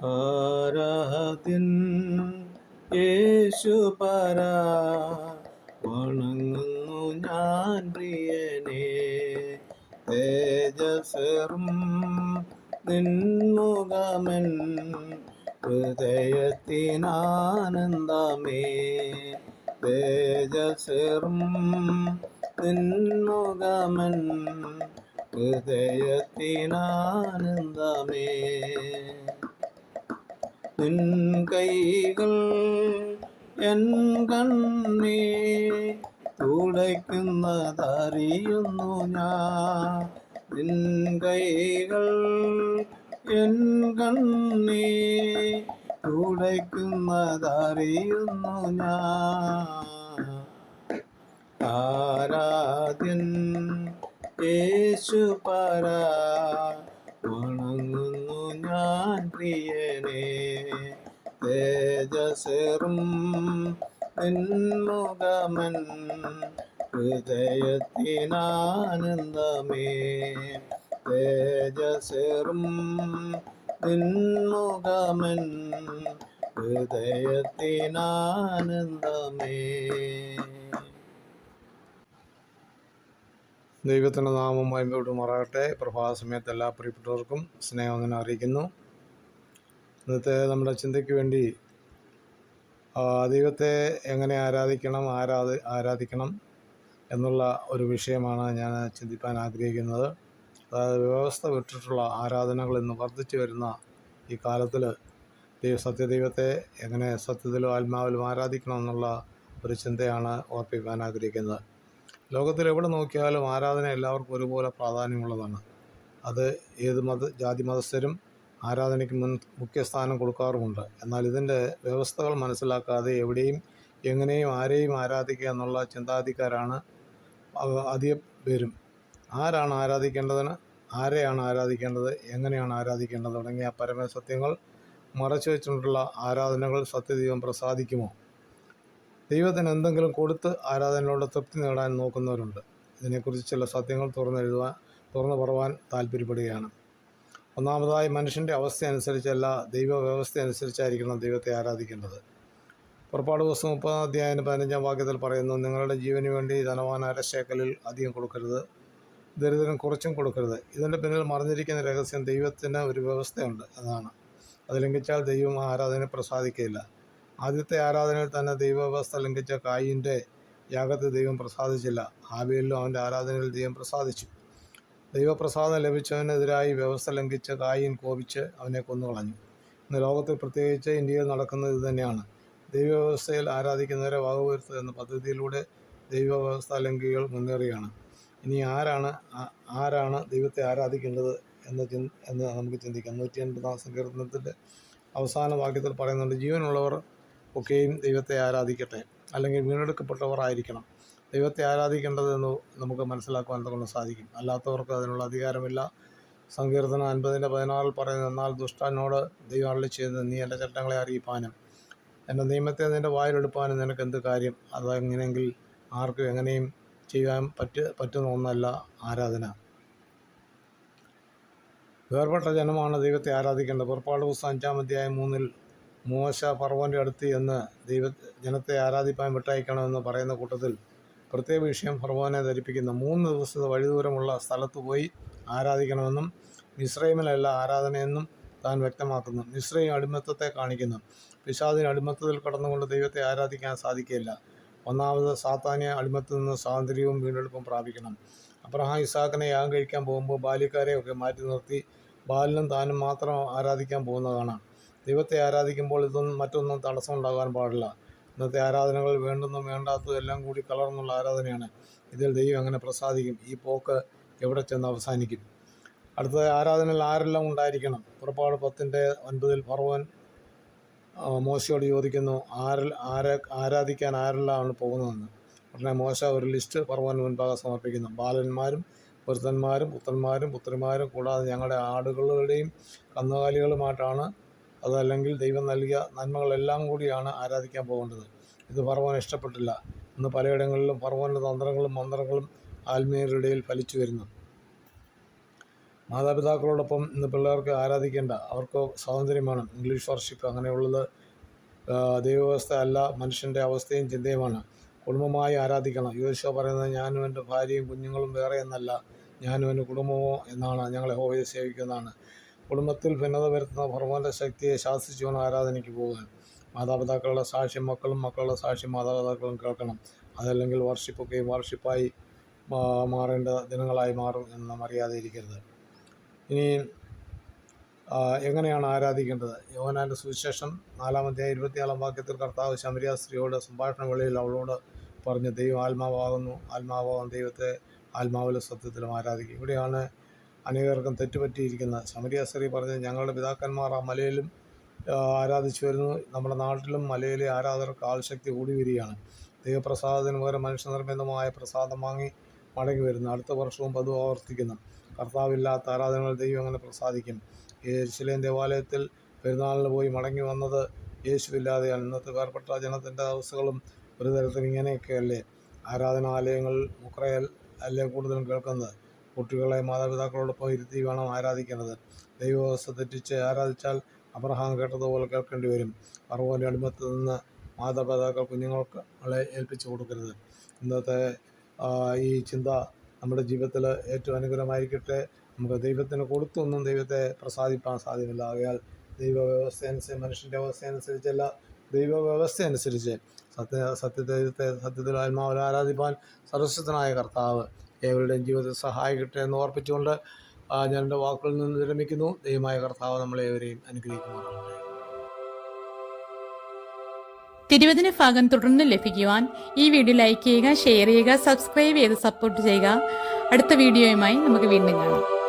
ആരാധ്യൻ യേശു പരാ വണങ്ങുന്നു ഞാൻ പ്രിയനെ തേജസ്വറും നിൻമുഖമൻ ഹൃദയത്തിനാനന്ദമേ തേജസ്വറും നിൻമുഖമൻ ഹൃദയത്തിനാനന്ദമേ. നിൻ കൈകൾ എൻ കണ്ണീ തുടയ്ക്കുന്നതറിയുന്നു ഞാൻ. നിൻ കൈകൾ എൻ കണ്ണീ തുടയ്ക്കുന്നതറിയുന്നു ഞാൻ. ആരാധ്യൻ യേശു പരാ ഉണങ്ങുന്നു ഞാൻ പ്രിയനെ തേജസ്സേറും നിൻമുഖമൻ ഹൃദയത്തിനാനന്ദമേ. തേജസേറും നിൻമുഖമൻ ഹൃദയത്തിനാനന്ദമേ. ദൈവത്തിന്റെ നാമം മയമ്പോട്ട് മാറാകട്ടെ. പ്രഭാത സമയത്ത് എല്ലാ പ്രിയപ്പെട്ടവർക്കും സ്നേഹം അങ്ങനെ അറിയിക്കുന്നു. ഇന്നത്തെ നമ്മുടെ ചിന്തയ്ക്ക് വേണ്ടി ദൈവത്തെ എങ്ങനെ ആരാധിക്കണം ആരാധ ആരാധിക്കണം എന്നുള്ള ഒരു വിഷയമാണ് ഞാൻ ചിന്തിപ്പാൻ ആഗ്രഹിക്കുന്നത്. അതായത് വ്യവസ്ഥ വിട്ടിട്ടുള്ള ആരാധനകൾ ഇന്ന് വർദ്ധിച്ചു വരുന്ന ഈ കാലത്തിൽ ദൈവ സത്യദൈവത്തെ എങ്ങനെ സത്യത്തിലും ആത്മാവിലും ആരാധിക്കണം എന്നുള്ള ഒരു ചിന്തയാണ് ഓർപ്പിക്കാൻ ആഗ്രഹിക്കുന്നത്. ലോകത്തിൽ എവിടെ നോക്കിയാലും ആരാധന എല്ലാവർക്കും ഒരുപോലെ പ്രാധാന്യമുള്ളതാണ്. അത് ഏത് മത ജാതി മതസ്ഥരും ആരാധനയ്ക്ക് മുൻ മുഖ്യസ്ഥാനം കൊടുക്കാറുമുണ്ട്. എന്നാൽ ഇതിന്റെ വ്യവസ്ഥകൾ മനസ്സിലാക്കാതെ എവിടെയും എങ്ങനെയും ആരെയും ആരാധിക്കുക എന്നുള്ള ചിന്താഗതിക്കാരാണ് അ- അധികം പേരും. ആരാണ് ആരാധിക്കേണ്ടതിന്? ആരെയാണ് ആരാധിക്കേണ്ടത്? എങ്ങനെയാണ് ആരാധിക്കേണ്ടത്? തുടങ്ങിയ പരമസത്യങ്ങൾ മറച്ചു വെച്ചിട്ടുള്ള ആരാധനകൾ സത്യദൈവം പ്രസാദിക്കുമോ? ദൈവത്തിന് എന്തെങ്കിലും കൊടുത്ത് ആരാധനയോട് തൃപ്തി നേടാൻ നോക്കുന്നവരുണ്ട്. ഇതിനെക്കുറിച്ച് ചില സത്യങ്ങൾ തുറന്നെഴുതുവാൻ തുറന്നു പറവാൻ താല്പര്യപ്പെടുകയാണ് ഒന്നാമതായി മനുഷ്യന്റെ അവസ്ഥ അനുസരിച്ചല്ല ദൈവ വ്യവസ്ഥ അനുസരിച്ചായിരിക്കണം ദൈവത്തെ ആരാധിക്കേണ്ടത് പുറപ്പാട് ദിവസം മുപ്പതാം അധ്യായം പതിനഞ്ചാം വാക്യത്തിൽ പറയുന്നു നിങ്ങളുടെ ജീവന് വേണ്ടി ധനവാൻ അരശേക്കലിൽ അധികം കൊടുക്കരുത് ദരിദ്രൻ കുറച്ചും കൊടുക്കരുത്. ഇതിന്റെ പിന്നിൽ മറിഞ്ഞിരിക്കുന്ന രഹസ്യം ദൈവത്തിന് ഒരു വ്യവസ്ഥയുണ്ട് അതാണ് അത് ലംഘിച്ചാൽ ദൈവം ആ ആരാധന പ്രസാദിക്കുകയില്ല. ആദ്യത്തെ ആരാധനയിൽ തന്നെ ദൈവവ്യവസ്ഥ ലംഘിച്ച കായിന്റെ യാഗത്തിൽ ദൈവം പ്രസാദിച്ചില്ല. ആവിയിലും അവന്റെ ആരാധനയിൽ ദൈവം പ്രസാദിച്ചു. ദൈവപ്രസാദം ലഭിച്ചവനെതിരായി വ്യവസ്ഥ ലംഘിച്ച കായിൻ കോപിച്ച് അവനെ കൊന്നുകളഞ്ഞു. ഇന്ന് ലോകത്തിൽ പ്രത്യേകിച്ച് ഇന്ത്യയിൽ നടക്കുന്നത് ഇത് തന്നെയാണ്. ദൈവവ്യവസ്ഥയിൽ ആരാധിക്കുന്നവരെ വകവരുത്തുക എന്ന പദ്ധതിയിലൂടെ ദൈവവ്യവസ്ഥ ലംഘികൾ മുന്നേറിയാണ് ഇനി ആരാണ് ആരാണ് ദൈവത്തെ ആരാധിക്കേണ്ടത് എന്ന് ചിന് എന്ന് നമുക്ക് ചിന്തിക്കാം. നൂറ്റി അൻപതാം സങ്കീർത്തനത്തിന്റെ അവസാന വാക്യത്തിൽ പറയുന്നുണ്ട് ജീവനുള്ളവർ ഒക്കെയും ദൈവത്തെ ആരാധിക്കട്ടെ അല്ലെങ്കിൽ വീണ്ടെടുക്കപ്പെട്ടവർ ആയിരിക്കണം. ദൈവത്തെ ആരാധിക്കേണ്ടതെന്ന് നമുക്ക് മനസ്സിലാക്കുവാൻ കൊണ്ട് സാധിക്കും. അല്ലാത്തവർക്ക് അതിനുള്ള അധികാരമില്ല. സങ്കീർത്തനം അൻപതിന്റെ പതിനാറിൽ പറയുന്നത് എന്നാൽ ദുഷ്ടനോട് ദൈവം അള്ളി ചെയ്യുന്നത് നീ എന്റെ ചട്ടങ്ങളെ അറിയിപ്പാനും എന്റെ നിയമത്തെ നിന്റെ വായിലെടുപ്പാനും നിനക്ക് എന്ത് കാര്യം? അതെങ്ങനെയെങ്കിൽ ആർക്കും എങ്ങനെയും ചെയ്യാൻ പറ്റ പറ്റുന്ന ഒന്നല്ല ആരാധന. വേർപെട്ട ജനമാണ് ദൈവത്തെ ആരാധിക്കേണ്ടത്. പുറപ്പാട് പുസ്തകം അഞ്ചാം അധ്യായം മൂന്നിൽ മോശ പർവന്റെ അടുത്ത് എന്ന് ദൈവ ജനത്തെ ആരാധിപ്പാൻ വിട്ടയക്കണമെന്ന് പറയുന്ന കൂട്ടത്തിൽ പ്രത്യേക വിഷയം ഫർമോനെ ധരിപ്പിക്കുന്ന മൂന്ന് ദിവസത്തെ വഴിദൂരമുള്ള സ്ഥലത്ത് പോയി ആരാധിക്കണമെന്നും മിശ്രൈമിലല്ല ആരാധനയെന്നും താൻ വ്യക്തമാക്കുന്നു. മിശ്രയും അടിമത്തത്തെ കാണിക്കുന്നു. പിശാദിന് അടിമത്തത്തിൽ കടന്നുകൊണ്ട് ദൈവത്തെ ആരാധിക്കാൻ സാധിക്കില്ല. ഒന്നാമത് സാത്താനിയ അടിമത്തിൽ നിന്ന് സ്വാതന്ത്ര്യവും വീണ്ടെടുപ്പും പ്രാപിക്കണം. അബ്രഹാം ഇസാഖിനെ യാഗം കഴിക്കാൻ പോകുമ്പോൾ ബാല്യക്കാരെയൊക്കെ മാറ്റി നിർത്തി ബാലിനും താനും മാത്രം ആരാധിക്കാൻ പോകുന്നതാണ്. ദൈവത്തെ ആരാധിക്കുമ്പോൾ ഇതൊന്നും മറ്റൊന്നും തടസ്സമുണ്ടാകാൻ പാടില്ല. ഇന്നത്തെ ആരാധനകൾ വേണ്ടുന്നതും വേണ്ടാത്തതും എല്ലാം കൂടി കലർന്നുള്ള ആരാധനയാണ്. ഇതിൽ ദൈവം അങ്ങനെ പ്രസാദിക്കും. ഈ പോക്ക് എവിടെ ചെന്ന് അവസാനിക്കും. അടുത്ത ആരാധനയിൽ ആരെല്ലാം ഉണ്ടായിരിക്കണം? പുറപ്പാട് പത്തിന്റെ ഒൻപതിൽ ഫർവൻ മോശയോട് ചോദിക്കുന്നു ആരിൽ ആരെ ആരാധിക്കാൻ ആരെല്ലാമാണ് പോകുന്നതെന്ന്? ഉടനെ മോശ ഒരു ലിസ്റ്റ് ഫറവന് മുൻപാകെ സമർപ്പിക്കുന്നു. ബാലന്മാരും പുരുത്തന്മാരും പുത്രന്മാരും പുത്രിമാരും കൂടാതെ ഞങ്ങളുടെ ആടുകളുടെയും കന്നുകാലികളുമായിട്ടാണ് അതല്ലെങ്കിൽ ദൈവം നൽകിയ നന്മകളെല്ലാം കൂടിയാണ് ആരാധിക്കാൻ പോകേണ്ടത് ഇത് ഫറവോൻ ഇഷ്ടപ്പെട്ടില്ല. ഇന്ന് പലയിടങ്ങളിലും ഫറവോന്റെ തന്ത്രങ്ങളും മന്ത്രങ്ങളും ആത്മീയരുടെ ഇടയിൽ ഫലിച്ചു വരുന്നു. മാതാപിതാക്കളോടൊപ്പം ഇന്ന് പിള്ളേർക്ക് ആരാധിക്കേണ്ട അവർക്ക് സ്വാതന്ത്ര്യം വേണം ഇംഗ്ലീഷ് വർഷിപ്പ് അങ്ങനെയുള്ളത് ദൈവവ്യവസ്ഥ അല്ല മനുഷ്യന്റെ അവസ്ഥയും ചിന്തയുമാണ്. കുടുംബമായി ആരാധിക്കണം. യോശുവ പറയുന്നത് ഞാനും എന്റെ ഭാര്യയും കുഞ്ഞുങ്ങളും വേറെ എന്നല്ല. ഞാനും എന്റെ കുടുംബമോ എന്നാണ്. ഞങ്ങളെ ഹോവയെ സേവിക്കുന്നതാണ്. കുടുംബത്തിൽ ഭിന്നത വരുത്തുന്ന ഭർമ്മന്റെ ശക്തിയെ ശാസിച്ചു വേണം ആരാധനയ്ക്ക് പോകുന്നത് മാതാപിതാക്കളുടെ സാക്ഷ്യം മക്കളും മക്കളുടെ സാക്ഷ്യം മാതാപിതാക്കളും കേൾക്കണം. അതല്ലെങ്കിൽ വർഷിപ്പൊക്കെയും വർഷിപ്പായി മാറേണ്ട ദിനങ്ങളായി മാറും എന്ന് അറിയാതെ ഇരിക്കരുത്. ഇനി എങ്ങനെയാണ് ആരാധിക്കേണ്ടത്? യോഹനാന്റെ സുവിശേഷം നാലാമത്തെ ഇരുപത്തിയാലാം വാക്യത്തിൽ കർത്താവ് ശമരിയ സ്ത്രീയോട് സംഭാഷണ വേളയിൽ അവളോട് പറഞ്ഞ് ദൈവം ആത്മാവാകുന്നു. ആത്മാവാകുന്ന ദൈവത്തെ ആത്മാവിലും സത്യത്തിലും ആരാധിക്കും. ഇവിടെയാണ് അനേകർക്കും തെറ്റുപറ്റിയിരിക്കുന്നത് ശമരിയ സ്ത്രീ ഞങ്ങളുടെ പിതാക്കന്മാർ ആ മലയിലും ആരാധിച്ചു വരുന്നു. നമ്മുടെ നാട്ടിലും മലയിലെ ആരാധകർക്ക് ആൾശക്തി കൂടി വരികയാണ്. ദൈവപ്രസാദത്തിന് പകരം മനുഷ്യനിർമ്മിതമായ പ്രസാദം വാങ്ങി മടങ്ങി വരുന്നു. അടുത്ത വർഷവും പതിവ് ആവർത്തിക്കുന്നു. കർത്താവില്ലാത്ത ആരാധനകൾ ദൈവം അങ്ങനെ പ്രസാദിക്കും. യേശുലേം ദേവാലയത്തിൽ പെരുന്നാളിന് പോയി മടങ്ങി വന്നത് യേശുവില്ലാതെയാണ് ഇന്നത്തെ വേർപെട്ട ജനത്തിന്റെ അവസ്ഥകളും ഒരു തരത്തിൽ ഇങ്ങനെയൊക്കെയല്ലേ? ആരാധനാലയങ്ങൾ മുക്രയൽ അല്ലേ കൂടുതലും കേൾക്കുന്നത്? കുട്ടികളെ മാതാപിതാക്കളോടൊപ്പം ഇരുത്തി വേണം ആരാധിക്കേണ്ടത് ദൈവവ്യവസ്ഥ തെറ്റിച്ച് ആരാധിച്ചാൽ അബ്രഹാം കേട്ടതുപോലെ കേൾക്കേണ്ടി വരും. പറവോന്റെ അടിമത്ത് നിന്ന് മാതാപിതാക്കൾ കുഞ്ഞുങ്ങൾക്ക് അവളെ ഏൽപ്പിച്ചു കൊടുക്കരുത്. ഇന്നത്തെ ഈ ചിന്ത നമ്മുടെ ജീവിതത്തിൽ ഏറ്റവും അനുകൂലമായിരിക്കട്ടെ നമുക്ക് ദൈവത്തിന് കൊടുത്തൊന്നും ദൈവത്തെ പ്രസാദിപ്പാൻ സാധ്യമല്ല. ആകയാൽ ദൈവവ്യവസ്ഥ അനുസരിച്ച് മനുഷ്യന്റെ അവസ്ഥ അനുസരിച്ചല്ല ദൈവവ്യവസ്ഥ അനുസരിച്ച് സത്യ സത്യദൈവത്തെ സത്യത്തിൽ ആത്മാവിൽ ആരാധിപ്പാൻ സർവസ്വത്തനായ കർത്താവ് ഏവരുടെയും ജീവിതത്തിൽ സഹായിക്കട്ടെ എന്ന് ഓർപ്പിച്ചുകൊണ്ട് ഞാൻ എന്റെ വാക്കുകളിൽ നിന്ന് വിരമിക്കുന്നു. ദൈവമായ കർത്താവ് നമ്മളേവരെയും അനുഗ്രഹിക്കുമാറാകട്ടെ. തിരുവചന ഭാഗം തുടർന്ന് ലഭിക്കുവാൻ ഈ വീഡിയോ ലൈക്ക് ചെയ്യുക ഷെയർ ചെയ്യുക സബ്സ്ക്രൈബ് ചെയ്ത് സപ്പോർട്ട് ചെയ്യുക. അടുത്ത വീഡിയോയുമായി നമുക്ക് വീണ്ടും കാണാം.